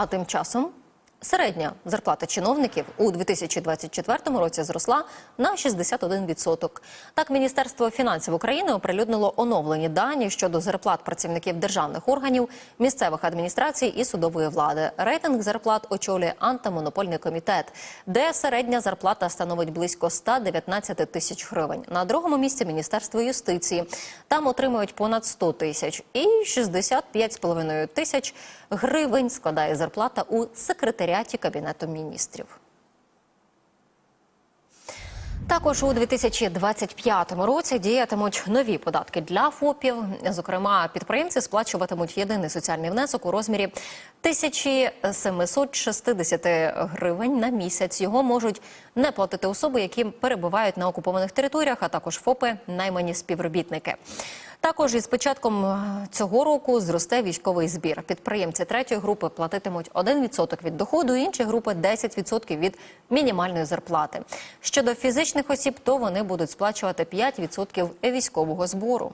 А тим часом середня зарплата чиновників у 2024 році зросла на 61%. Так, Міністерство фінансів України оприлюднило оновлені дані щодо зарплат працівників державних органів, місцевих адміністрацій і судової влади. Рейтинг зарплат очолює антимонопольний комітет, де середня зарплата становить близько 119 тисяч гривень. На другому місці Міністерство юстиції. Там отримують понад 100 тисяч і 65,5 тисяч гривень складає зарплата у секретаріаті Кабінету міністрів. Також у 2025 році діятимуть нові податки для ФОПів. Зокрема, підприємці сплачуватимуть єдиний соціальний внесок у розмірі 1760 гривень на місяць. Його можуть не платити особи, які перебувають на окупованих територіях, а також ФОПи, наймані співробітники. Також із початком е, цього року зросте військовий збір. Підприємці третьої групи платитимуть 1% від доходу, інші групи 10% від мінімальної зарплати. Щодо фізичних осіб, то вони будуть сплачувати 5% військового збору.